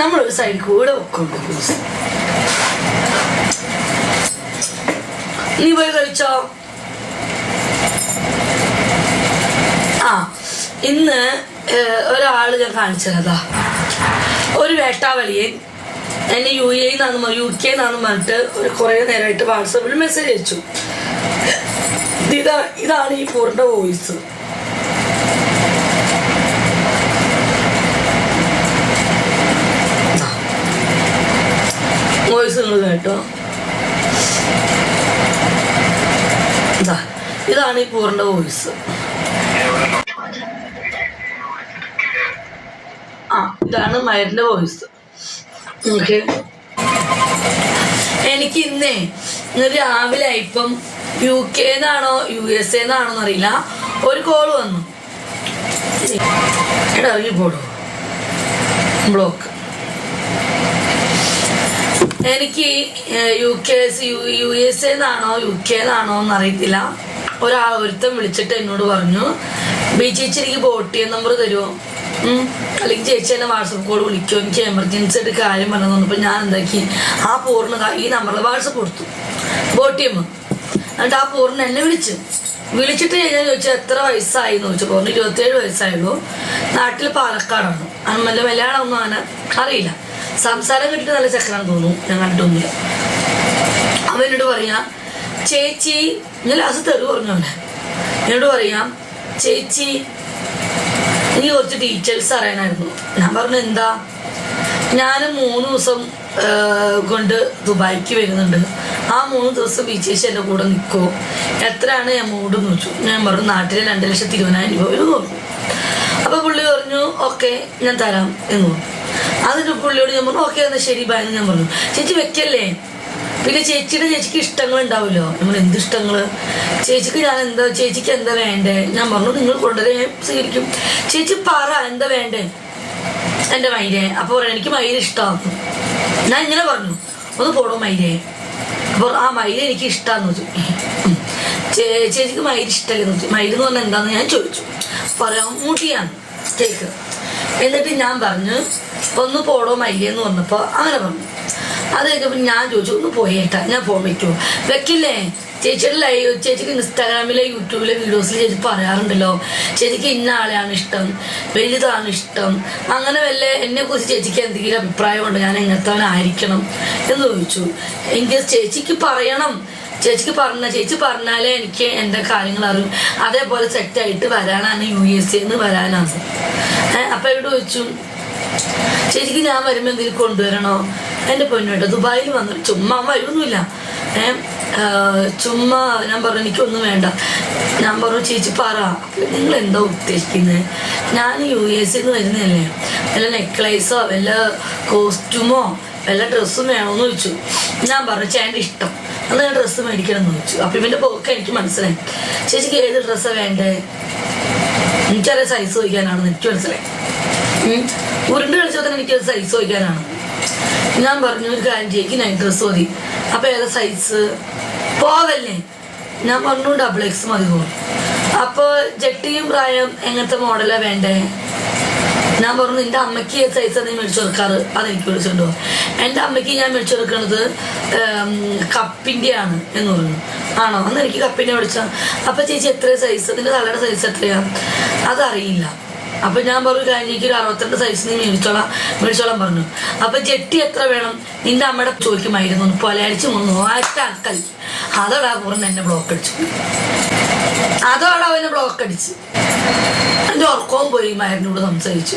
സൈഡിൽ കൂടെ ജ്യൂസ് നീ പോയി കഴിച്ചോ? ആ ഇന്ന് ഒരാൾ ഞാൻ കാണിച്ചതാ. ഒരു വേട്ടാവളിയൻ എന്നെ യു എ യു കെ എന്നാണെന്ന് പറഞ്ഞിട്ട് ഒരു കുറേ നേരമായിട്ട് വാട്സപ്പിൽ മെസ്സേജ് അയച്ചു. ഇതാ ഇതാണ് ഈ പൂർണ വോയിസ് നിങ്ങൾ കേട്ടോ. ഇതാ ഇതാണ് ഈ പൂറിന്റെ വോയിസ് ആ ഇതാണ് മയറിന്റെ വോയിസ് ഓക്കെ. എനിക്ക് ഇന്നേ ഇന്ന് രാവിലെ ഇപ്പം യു കെ എന്നാണോ യു എസ് എന്നാണോ അറിയില്ല. ഒരു കോൾ വന്നു. എടാ ഈ പോടോ. ബ്ലോക്ക് എനിക്ക് യു കെ യു എസ് എന്നാണോ യു കെ എന്നാണോ എന്ന് അറിയത്തില്ല ഒരാൾ ഒരുത്തം വിളിച്ചിട്ട് എന്നോട് പറഞ്ഞു ബി ചേച്ചി എനിക്ക് ബോട്ടിയ നമ്പർ തരുമോ. അല്ലെങ്കിൽ ചേച്ചി എന്നെ വാട്സപ്പ് കോൾ വിളിക്കുമോ എനിക്ക് എമർജൻസി ആയിട്ട് കാര്യം പറഞ്ഞു തന്നപ്പോൾ ഞാൻ എന്താക്കി? ആ പൂർണ ഈ നമ്പറിൽ വാട്സപ്പ് കൊടുത്തു. ബോട്ടിയം എന്നിട്ട് ആ പൂർണ എന്നെ വിളിച്ചു. വിളിച്ചിട്ട് ഞാൻ ചോദിച്ചു എത്ര വയസ്സായി? എന്ന് ചോദിച്ചു. പൂർണ ഇരുപത്തേഴ് വയസ്സായുള്ളൂ. നാട്ടിൽ പാലക്കാടാണ്. അമ്മന്റെ മലയാളം ഒന്നും അങ്ങനെ അറിയില്ല. സംസാരം കിട്ടിട്ട് നല്ല ചക്കരാന്ന് തോന്നുന്നു. ഞാൻ കണ്ടിട്ടൊന്നുമില്ല അവനോട് പറയാം ചേച്ചി ഞാൻ ലാസ്റ്റ് തെറി പറഞ്ഞു അവനെ. എന്നോട് പറയാം ചേച്ചി എനിക്ക് കുറച്ച് ഡീറ്റെയിൽസ് അറിയണമായിരുന്നു ഞാൻ പറഞ്ഞു എന്താ? ഞാൻ മൂന്ന് ദിവസം കൊണ്ട് ദുബായിക്ക് വരുന്നുണ്ട്. ആ മൂന്ന് ദിവസം ചേച്ചി എന്റെ കൂടെ നിൽക്കുമോ എത്രയാണ് എമൗണ്ട് എന്ന് വെച്ചു ഞാൻ പറഞ്ഞു നാട്ടിലെ രണ്ട് ലക്ഷത്തി ഇരുപതിനായിരം രൂപ വരും പറഞ്ഞു. അപ്പോൾ പുള്ളി പറഞ്ഞു ഓക്കെ ഞാൻ തരാം എന്ന് പറഞ്ഞു. അതിന് പുള്ളിയോട് ഞാൻ പറഞ്ഞു ഓക്കെ എന്നാൽ ശരി ബാങ്ക് ഞാൻ പറഞ്ഞു. ചേച്ചി വെക്കല്ലേ? പിന്നെ ചേച്ചിയുടെ ചേച്ചിക്ക് ഇഷ്ടങ്ങൾ ഉണ്ടാവുമല്ലോ നമ്മൾ എന്ത് ഇഷ്ടങ്ങൾ ചേച്ചിക്ക് ഞാൻ എന്താ ചേച്ചിക്ക് എന്താ വേണ്ടേ? ഞാൻ പറഞ്ഞു നിങ്ങൾ കൊണ്ടുവരെ സ്വീകരിക്കും. ചേച്ചി പറ എന്താ വേണ്ടേ? എന്റെ മൈരെ. അപ്പോൾ പറയാം എനിക്ക് മൈര ഇഷ്ടമാകും ഞാൻ ഇങ്ങനെ പറഞ്ഞു ഒന്ന് പോടോ മൈരെ. അപ്പോൾ ആ മൈര എനിക്ക് ഇഷ്ടമാന്ന് വെച്ചു ചേച്ചിക്ക് മൈര ഇഷ്ടമല്ലേ മൈര എന്ന് പറഞ്ഞാൽ എന്താന്ന് ഞാൻ ചോദിച്ചു. പറയാം മുടിയാണ്. കേക്ക്. എന്നിട്ട് ഞാൻ പറഞ്ഞു ഒന്ന് പോടോ മൈര എന്ന് പറഞ്ഞപ്പോൾ അങ്ങനെ പറഞ്ഞു. അത് കഴിഞ്ഞപ്പോൾ ഞാൻ ചോദിച്ചു ഒന്ന് പോയേട്ടാ ഞാൻ പോകാൻ പറ്റുമോ വെക്കില്ലേ? ചേച്ചിയുടെ ലൈവ് ചേച്ചിക്ക് ഇൻസ്റ്റാഗ്രാമിലെ യൂട്യൂബിലെ വീഡിയോസിൽ ചേച്ചി പറയാറുണ്ടല്ലോ ചേച്ചിക്ക് ഇന്ന ആളെയാണ് ഇഷ്ടം വലുതാണ് ഇഷ്ടം അങ്ങനെ വല്ല എന്നെ കുറിച്ച് ചേച്ചിക്ക് എന്തെങ്കിലും അഭിപ്രായമുണ്ടോ? ഞാൻ എങ്ങനത്തവനായിരിക്കണം? എന്ന് ചോദിച്ചു. എങ്കിൽ ചേച്ചിക്ക് പറയണം ചേച്ചിക്ക് പറഞ്ഞ ചേച്ചി പറഞ്ഞാലേ എനിക്ക് എന്റെ കാര്യങ്ങൾ അറിയും. അതേപോലെ സെറ്റായിട്ട് വരാനാണ് യു എസ് എന്ന് വരാനാണ്. അപ്പൊ ഇവിടെ ചോദിച്ചു ചേച്ചിക്ക് ഞാൻ വരുമ്പോൾ എന്തെങ്കിലും കൊണ്ടുവരണോ? എന്റെ പൊന്നുവേട്ടോ ദുബായിൽ വന്നു. ചുമ്മാ വരുന്നില്ല ഏഹ് ചുമ്മാ ഞാൻ പറഞ്ഞു എനിക്കൊന്നും വേണ്ട. ഞാൻ പറഞ്ഞു ചേച്ചി പറ നിങ്ങൾ എന്താ ഉദ്ദേശിക്കുന്നത് ഞാൻ യു എസ് നിന്ന് വരുന്നതല്ലേ. വല്ല നെക്ലേസോ വല്ല കോസ്റ്റ്യൂമോ വല്ല ഡ്രസ്സും വേണമെന്ന് ചോദിച്ചു. ഞാൻ പറഞ്ഞു ചേട്ടന്റെ ഇഷ്ടം. ഞാൻ ഡ്രസ്സ് മേടിക്കണം എന്ന് ചോദിച്ചു അപ്പം ഇവന്റെ പോക്ക് എനിക്ക് മനസ്സിലായി. ചേച്ചിക്ക് ഏത് ഡ്രസ്സാണ് വേണ്ടേ? എനിക്കറിയാം സൈസ് ചോദിക്കാനാണെന്ന് എനിക്ക് മനസ്സിലായി. ഉരുണ്ട് കളിച്ചാൽ തന്നെ എനിക്ക് സൈസ് ചോദിക്കാനാണ്. ഞാൻ പറഞ്ഞു ഒരു കാര്യം ചെയ്യിക്ക് നൈറ്റ് ഡ്രസ്സ് മതി. അപ്പൊ ഏതാ സൈസ് പോവല്ലേ? ഞാൻ പറഞ്ഞു ഡബിൾ എക്സ് മതി പോകും അപ്പോൾ ജട്ടിയും പ്രായം എങ്ങനത്തെ മോഡലാണ് വേണ്ടേ? ഞാൻ പറഞ്ഞു എന്റെ അമ്മയ്ക്ക് ഏത് സൈസാണ് നീ മേടിച്ചു കൊടുക്കാറ്. അതെനിക്ക് മേടിച്ചുകൊണ്ടോ എന്റെ അമ്മയ്ക്ക് ഞാൻ മേടിച്ചു കൊടുക്കുന്നത് കപ്പിന്റെയാണ് എന്ന് പറഞ്ഞു. ആണോ? അന്ന് എനിക്ക് കപ്പിന്റെ മേടിച്ചാൽ അപ്പം ചേച്ചി എത്ര സൈസ് നിന്റെ തലയുടെ സൈസ് എത്രയാണ് അതറിയില്ല. അപ്പം ഞാൻ പറഞ്ഞു കഴിഞ്ഞ ഒരു അറുപത്തിരണ്ട് സൈസ് നീ മേടിച്ചോളാം മേടിച്ചോളാം പറഞ്ഞു. അപ്പം ജെട്ടി എത്ര വേണം? നിന്റെ അമ്മയുടെ ചോദിക്കുമായിരുന്നു പൊലയടിച്ച് മുന്നു ആറ്റാക്കൽ അതോടാ പൂർണ എന്നെ ബ്ലോക്ക് അടിച്ചു. അതോടാ അവനെ ബ്ലോക്ക് അടിച്ച്. എന്റെ ഉറക്കവും പോയി മരുന്നോട് സംസാരിച്ചു.